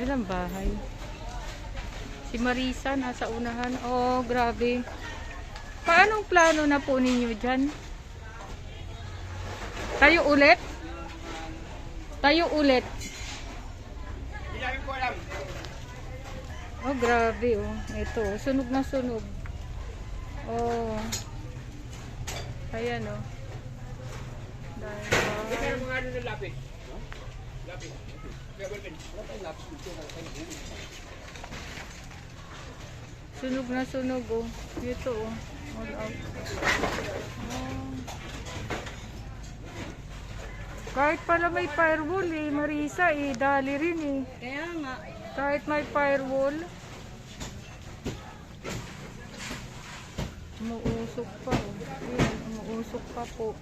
Ilang bahay? Si Marisa nasa unahan. Oh, grabe. Paanong plano na po ninyo dyan? Tayo ulit? Tayo ulit. Oh, grabe oh. Ito, sunog na sunog. Oh. Ayan oh. Dahil Hindi tayo mga ano ng lapis. No? Sunog na sunog oh. Ito oh. All out. Oh. Kahit pala may firewall eh, Marisa eh, dali rin eh. Kaya nga, Kahit may firewall. Umuusok pa oh. Ayan, umuusok pa po.